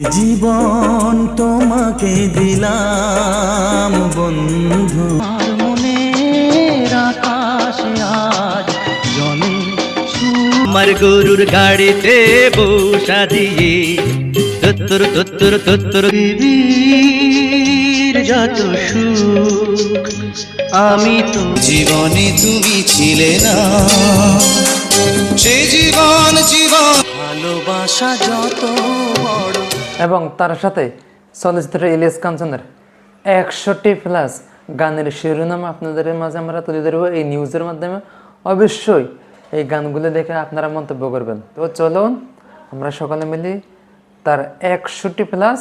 জীবন তোমাকে দিলাম বন্ধু। আর মনের আকাশে আজ জলে আমার গরুর গাড়িতে বসা দিয়ে তত্তর তত্তর তত্তর যত সুখ আমি তো জীবনে তুমি ছিলে না। সে জীবন জীবন। ভালোবাসা যত বড় এবং তার সাথে চলচ্চিত্র ইলিয়াস কাঞ্চনের একশোটি প্লাস গানের শিরোনাম আপনাদের মাঝে আমরা তুলে ধরবো। এই নিউজের মাধ্যমে অবশ্যই এই গানগুলো দেখে আপনারা মন্তব্য করবেন। তো চলুন, আমরা সকলে মিলে তার একশোটি প্লাস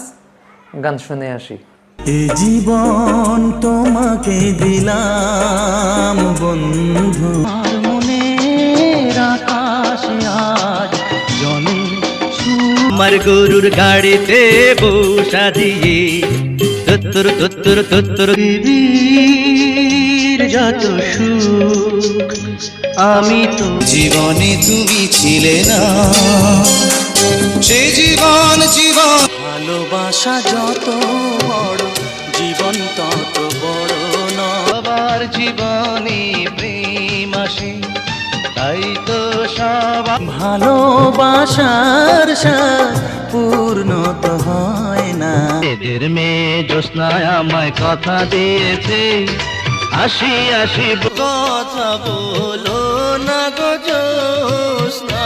গান শুনে আসি। এ জীবন তোমাকে দিলাম বন্ধু। আমার গরুর গাড়িতে বসা দিয়ে তত্তর তত্তর তত্তর যত সুখ আমি তো জীবনে তুমি ছিলে না। সে জীবন জীবন ভালোবাসা যত বড় জীবন তত বড় নয়। সবার জীবনে প্রেম আসে। তাই তো সবার ভালোবাসার পূর্ণ তো হয় না। এদের মেয়ে জ্যোৎস্নায় আমায় কথা দিয়েছে আসি আসি কথা বলো না গো জোৎস্না।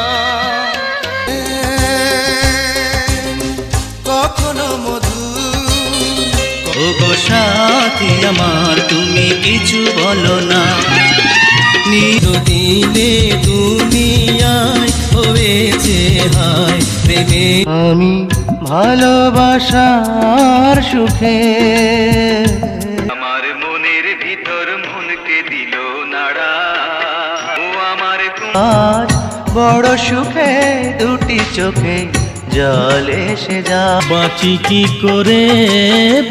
কখনো মধু। ও গো সাথী আমার তুমি কিছু বলো না। নিরদিনে দুনিয়ায় হয়েছে হায় প্রেমে। আমি ভালোবাসার সুখে। আমার মনের ভিতর মনকে দিল নাড়া। ও আমার আজ বড় সুখে দুটি চোখে জল এসে যা। বাঁচি কি করে?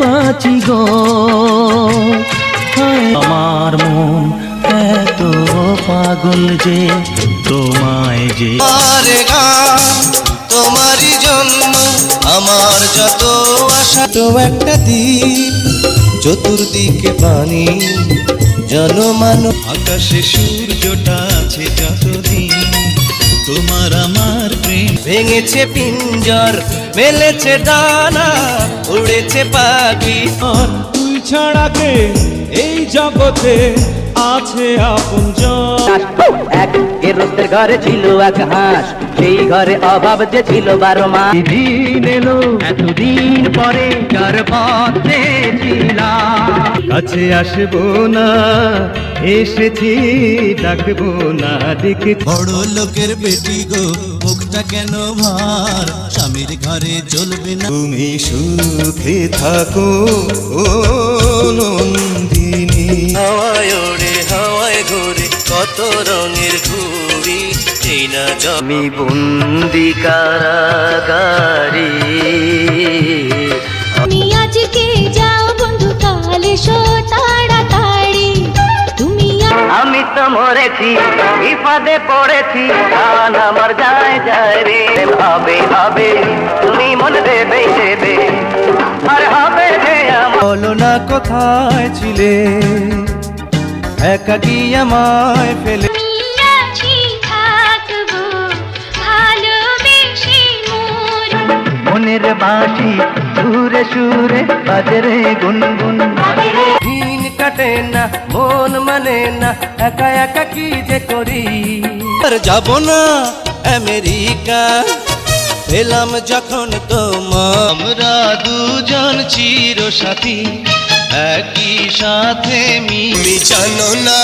বাঁচি গো। আমার মন এত পাগল যে তোমায় যে আরে তোমারই জন্য আমার যত আশা। তো একটা দ্বীপ চতুর্দিকে পানি জনমান আকাশে সূর্যটা আছে যতদিন। তোমার আমার প্রেম ভেঙেছে পিঞ্জর মেলেছে ডানা উড়েছে পাখি আর তুই ছাড়া কে এই জগতে? আছে আপন এক গেরস্তের ঘরে ছিল এক হাঁস। সেই ঘরে অভাব যে ছিল বারো মাস। দিন এলো এতদিন পরে যার পথে ছিলাম। কাছে আসব না এসেছি ডাকবো না দেখে বড় লোকের বেটি গো মুখটা কেন ভার? স্বামীর ঘরে চলবে না। তুমি সুখে থাকো ও না আমি বন্দি কারাগারি। তুমি আজকে যাও বন্ধু কাল এসো তাড়াতাড়ি। তুমি আমি তো মরেছি বিপদে পড়েছি প্রাণ আমার যায় যায় রে। হবে হবে তুমি মন দেবে দেবে। আর হবে রে বলো না কোথায় ছিলে একাকি আমায় ফেলে মনের বাঁশি সুরে সুরে বাজরে গুনগুন। দিন কাটে না মন মানে না একা একা কি যে করি? আর যাব না আমেরিকা পেলাম যখন তোমার। আমরা দুজন চির সাথী একই সাথে মিমি জানো না।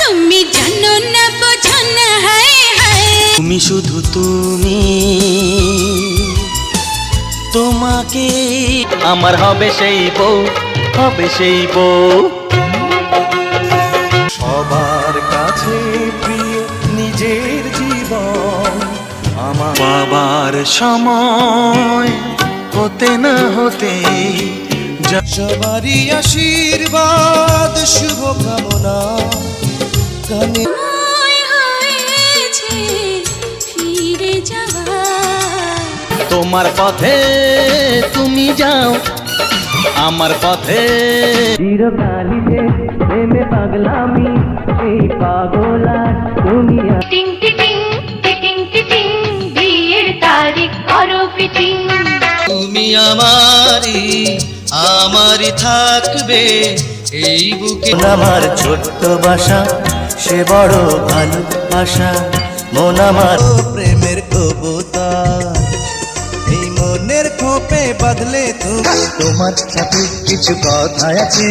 তুমি জানো না বোঝো না হায় হায়। তুমি শুধু তুমি তোমাকে আমার হবে সেই বউ হবে সেই বউ। সবার কাছে প্রিয় নিজের জীবন আমার বাবার সময় হতে না হতে সবারই আশীর্বাদ শুভ কামনা কানে তোমার পথে তুমি যাও আমার পথে। প্রেমে পাগলামি সেই পাগলা তুমি টিং টিটিং টিটিং টিটিং বিয়ের তারিখ করো ফিটিং। তুমি আমারই আমারই থাকবে এই বুকে। আমার ছোট্ট বাসা সে বড় ভালো ভালোবাসা। মন আমার প্রেমের কবুতর এই খোপে বদলে তুমি তোমার সাথে কিছু কথা আছে।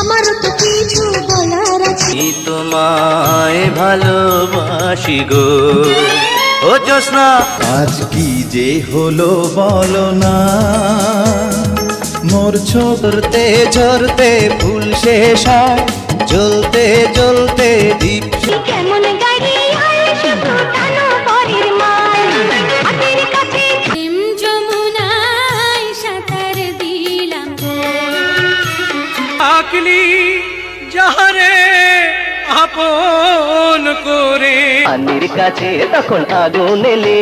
আমারও তো কিছু বলার আছে। তোমায় ভালোবাসি গো? ও জোসনা আজ কি যে হলো বলো না। মোর ছোটতে ঝরতে ফুল শেষ হয় জ্বলতে জ্বলতে পানির কাছে তখন আগুন এলে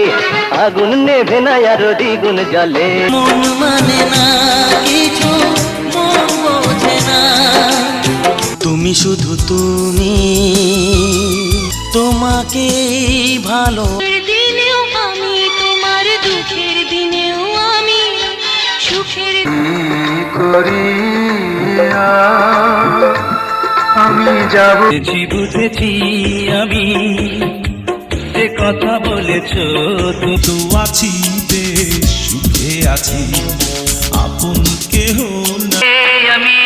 আগুন নেভে না আর দ্বিগুণ জলে। মন মানে না কিছু মন বোঝে না। তুমি শুধু তুমি তোমাকে ভালো। দিনেও আমি তোমার দুঃখের দিনেও আমি সুখের বুঝেছি বুঝেছি আমি। যে কথা বলেছ তো আছি বেশ সুখে আছি। আপন কেহ না। আমি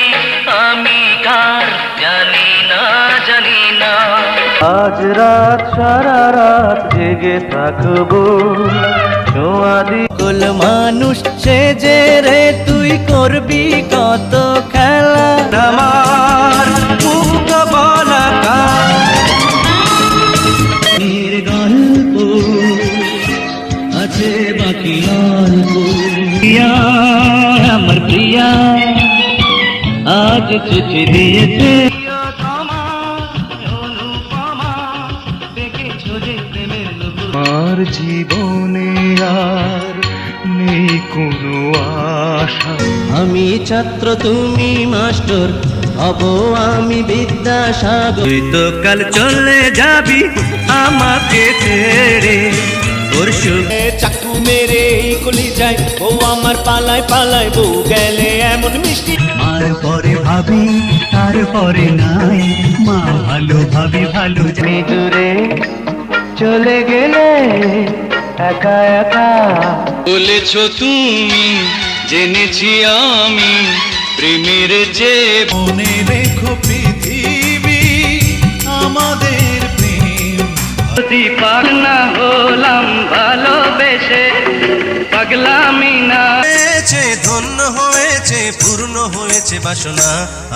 আমি কার জানি না জানি না। আজ রাত সারা রাত জেগে থাকব। সোয়াদি কুল মানুষ সে যে রে তুই করবি কত খেলা চিঠি দিয়েছে। আমার জীবনে আর নেই কোনো আশা। আমি ছাত্র তুমি মাস্টার হব আমি বিদ্যাসাগর। তুই তো কাল চলে যাবি আমাকে ছেড়ে। পরশু চাকু মেরে কলি যায় ও আমার পালায় পালায় বউ গেলে এমন মিষ্টি। আর পরে ভাবি তারপরে নাই। মা ভালো ভাবি ভালো তুমি দূরে চলে গেলে একা একা। বলেছ তুমি জেনেছি আমি প্রেমের যে মনে রেখো পৃথিবী আমাদের প্রেম। যদি পার না হলাম ভালোবেসে পাগলামি না। হয়েছে ধন্য হয়েছে পূর্ণ হয়েছে বাসনা।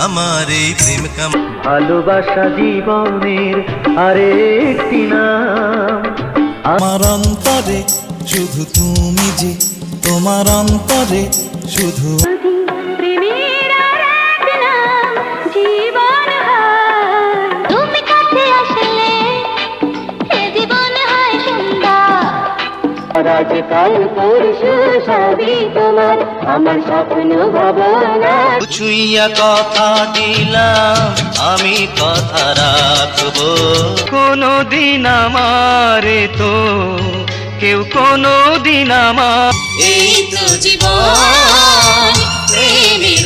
আমার এই প্রেম কাম ভালোবাসা জীবনের আরেকটি নাম। আমার অন্তরে শুধু তুমি যে তোমার অন্তরে শুধু সুন্দর আজকাল পরশু সবই তোমার আমার স্বপ্ন ভাবনা। ছুইয়া কথা দিলাম আমি কথা রাখব। কোনো দিন আমারে তো কেউ কোনো দিন আমার এই তো জীবন প্রেমের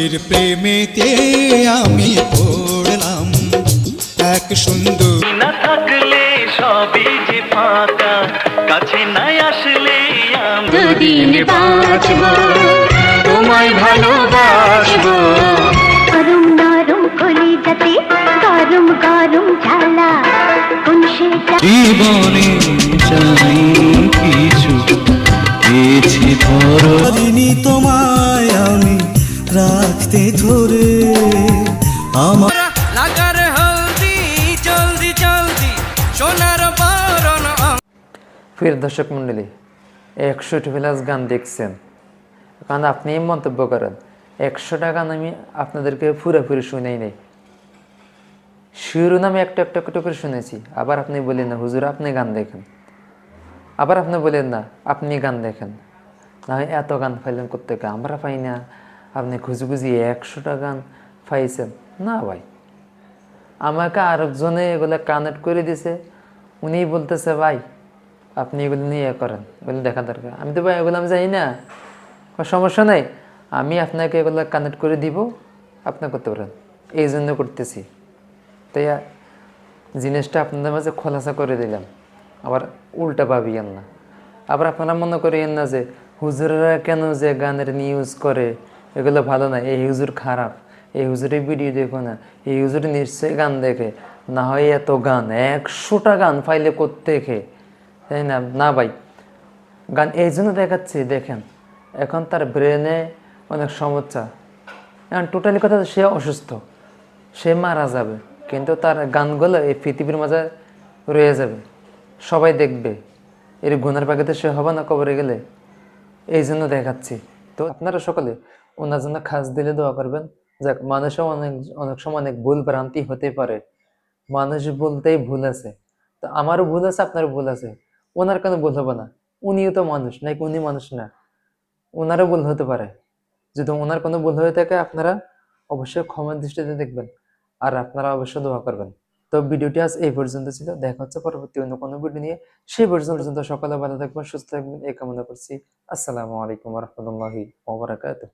তোরের প্রেমেতে আমি পড়লাম। এক সুন্দর না থাকলে সবই যে ফাঁকা কাছে নাই আসলে আমি দুদিন বাঁচব তোমায় ভালোবাসবো। গরম নরম কলি যাতে গরম গরম ঝালা কোন সেটা জীবনে চাই কিছু পেয়েছি ধরো। আমি রাখতে ধরে আমার লাগার হলদি জলদি জলদি সোনার বরণ ফির দর্শক মণ্ডলী একশোটি প্লাস গান দেখছেন। কারণ আপনি মন্তব্য করেন একশোটা গান আমি আপনাদেরকে পুরোপুরি শুনেই নেই। শিরোনামে একটা একটা একটা করে শুনেছি আবার আপনি বলেন না হুজুর আপনি গান দেখেন। আবার আপনি বলেন না আপনি গান দেখেন। না হয় এত গান পাইলেন কোথেকে আমরা পাই না। আপনি খুঁজি খুঁজি একশোটা গান পাইছেন? না ভাই। আমাকে আরেকজনে এগুলো কানেক্ট করে দিছে। উনি বলতেছে, ভাই, আপনি এগুলো নিয়ে ইয়ে করেন, এগুলো দেখা দরকার। আমি তো ভাই এগুলো আমি জানি না। সমস্যা নেই। আমি আপনাকে এগুলো কানেক্ট করে দিব, আপনি করতে পারেন। এই জন্য করতেছি। তাই জিনিসটা আপনাদের মাঝে খোলাসা করে দিলাম। আবার উল্টা ভাবিয়েন না। আবার আপনারা মনে করিয়েন না যে, হুজুরেরা কেন যে গানের নিউজ করে? এগুলো ভালো না। এই হুজুর খারাপ। এই হুজুরের ভিডিও দেখো না। এই হুজুর নিশ্চয়ই গান দেখে। না হয় এত গান, একশোটা গান ফাইলে করতে কোত্থেকে তাই না? না ভাই। গান এই জন্য দেখাচ্ছি, দেখেন। এখন তার ব্রেনে অনেক সমস্যা। এখন টোটালি কথা সে অসুস্থ। সে মারা যাবে। কিন্তু তার গানগুলো এই পৃথিবীর মাঝে রয়ে যাবে। সবাই দেখবে। এর গুণের পাখিতে সে হবে না কবরে গেলে। এই জন্য দেখাচ্ছি। তো আপনারা সকলে ওনার জন্য খাস দিলে দোয়া করবেন। যাক, মানুষও অনেক অনেক সময় অনেক ভুল ভ্রান্তি হতে পারে। মানুষ বলতেই ভুল আছে। তো আমারও ভুল আছে, আপনারও ভুল আছে। ওনার কেন ভুল হবে না। উনিও তো মানুষ, নাকি উনি মানুষ না? ওনারও ভুল হতে পারে। যদি ওনার কোনো ভুল হয়ে থাকে, আপনারা অবশ্যই ক্ষমার দৃষ্টিতে দেখবেন। আর আপনারা অবশ্যই দোয়া করবেন। তো ভিডিওটি আজ এই পর্যন্ত ছিল। দেখা হচ্ছে পরবর্তী অন্য কোনো ভিডিও নিয়ে। সেই পর্যন্ত সকালে ভালো থাকবেন, সুস্থ থাকবেন, এই কামনা করছি। আসসালামু আলাইকুম রহমতুল্লাহি